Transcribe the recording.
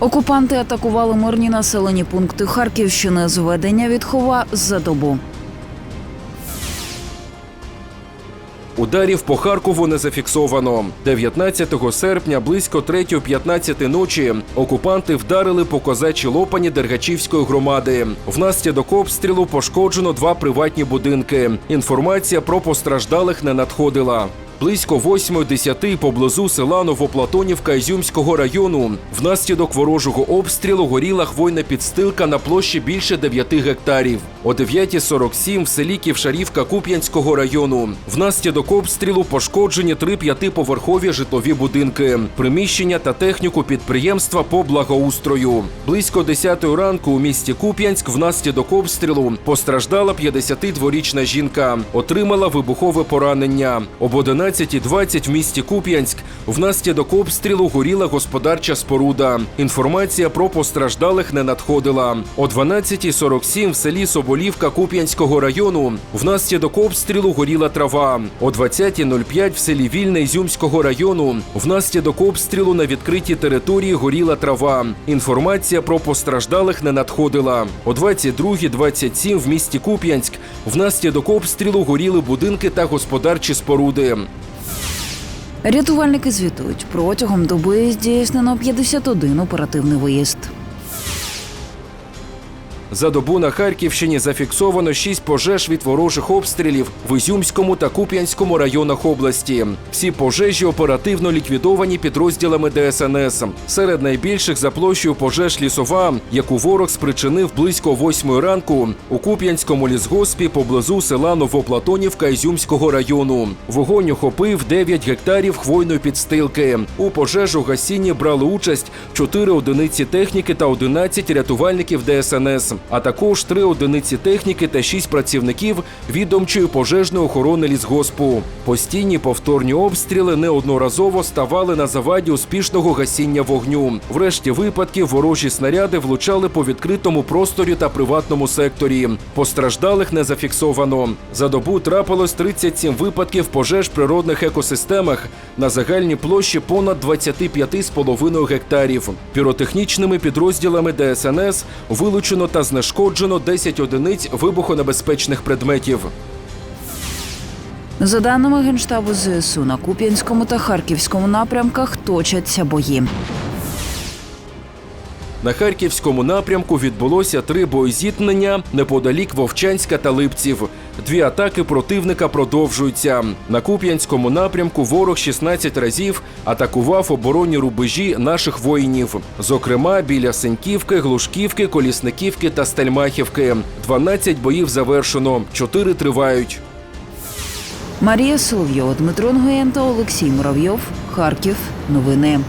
Окупанти атакували мирні населені пункти Харківщини. Зведення відхова за добу. Ударів по Харкову не зафіксовано. 19 серпня близько 3.15 ночі окупанти вдарили по козачій лопані Дергачівської громади. Внаслідок обстрілу пошкоджено два приватні будинки. Інформація про постраждалих не надходила. Близько 8.10 поблизу села Новоплатонівка Ізюмського району. Внаслідок ворожого обстрілу горіла хвойна підстилка на площі більше 9 гектарів. О 9.47 в селі Ківшарівка Куп'янського району. Внаслідок обстрілу пошкоджені три п'ятиповерхові житлові будинки, приміщення та техніку підприємства по благоустрою. Близько 10 ранку у місті Куп'янськ внаслідок обстрілу постраждала 52-річна жінка, отримала вибухове поранення. Об 11.20 в місті Куп'янськ внаслідок обстрілу горіла господарча споруда. Інформація про постраждалих не надходила. О 12.47 в селі Соболівка Куп'янського району внаслідок обстрілу горіла трава. О 20.05 в селі Вільне Ізюмського району внаслідок обстрілу на відкритій території горіла трава. Інформація про постраждалих не надходила. О 22.27 в місті Куп'янськ внаслідок обстрілу горіли будинки та господарчі споруди. Рятувальники звітують, протягом доби здійснено 51 оперативний виїзд. За добу на Харківщині зафіксовано шість пожеж від ворожих обстрілів в Ізюмському та Куп'янському районах області. Всі пожежі оперативно ліквідовані підрозділами ДСНС. Серед найбільших за площею пожеж лісова, яку ворог спричинив близько восьмої ранку у Куп'янському лісгоспі поблизу села Новоплатонівка Ізюмського району. Вогонь охопив 9 гектарів хвойної підстилки. У пожежу гасінні брали участь 4 одиниці техніки та 11 рятувальників ДСНС, а також 3 одиниці техніки та 6 працівників відомчої пожежної охорони лісгоспу. Постійні повторні обстріли неодноразово ставали на заваді успішного гасіння вогню. Врешті випадків ворожі снаряди влучали по відкритому просторі та приватному секторі. Постраждалих не зафіксовано. За добу трапилось 37 випадків пожеж природних екосистемах на загальній площі понад 25,5 гектарів. Піротехнічними підрозділами ДСНС вилучено та знешкоджено 10 одиниць вибухонебезпечних предметів. За даними Генштабу ЗСУ, на Куп'янському та Харківському напрямках точаться бої. На харківському напрямку відбулося три боєзіткнення неподалік Вовчанська та Липців. Дві атаки противника продовжуються. На Куп'янському напрямку ворог 16 разів атакував оборонні рубежі наших воїнів. Зокрема, біля Сеньківки, Глушківки, Колісниківки та Стельмахівки. 12 боїв завершено, 4 тривають. Марія Соловйова, Дмитро Нгоєн Олексій Муравйов. Харків. Новини.